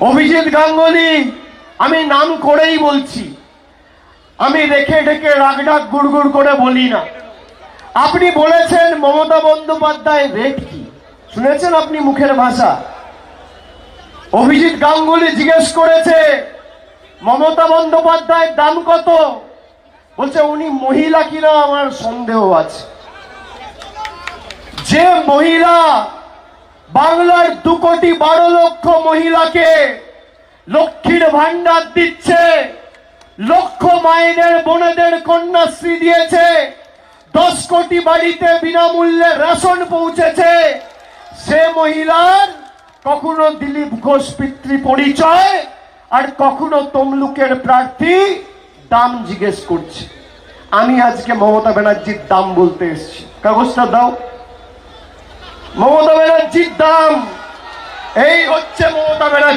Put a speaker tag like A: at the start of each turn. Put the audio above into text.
A: অভিজিৎ গাঙ্গুলি, আমি নাম করেই বলছি। আমি রেখে ঢেকে রাগডাক গুড়গুড় করে বলি না। আপনি বলেছেন মমতা বন্দ্যোপাধ্যায় কি? শুনেছেন আপনি মুখের ভাষা? অভিজিৎ গাঙ্গুলি জিজ্ঞেস করেছে, মমতা বন্দ্যোপাধ্যায়ের দাম কত? বলছে, উনি মহিলা কিনা আমার সন্দেহ আছে। যে মহিলা বাংলার দু কোটি বারো লক্ষ মহিলাকে লক্ষ্মীর ভান্ডার দিচ্ছে, লক্ষ মায়েদের, বোনেদের কন্যাশ্রী দিয়েছে, দশ কোটি বাড়িতে বিনামূল্যে রেশন পৌঁছেছে। সে মহিলার কখনো দিলীপ ঘোষ পিতৃ পরিচয় আর কখনো তমলুকের প্রার্থী দাম জিজ্ঞেস করছে। আমি আজকে মমতা ব্যানার্জির দাম বলতে এসেছি। কাগজটা দাও। মমতা ব্যানার্জির দাম এই হচ্ছে মমতা ব্যানার্জি।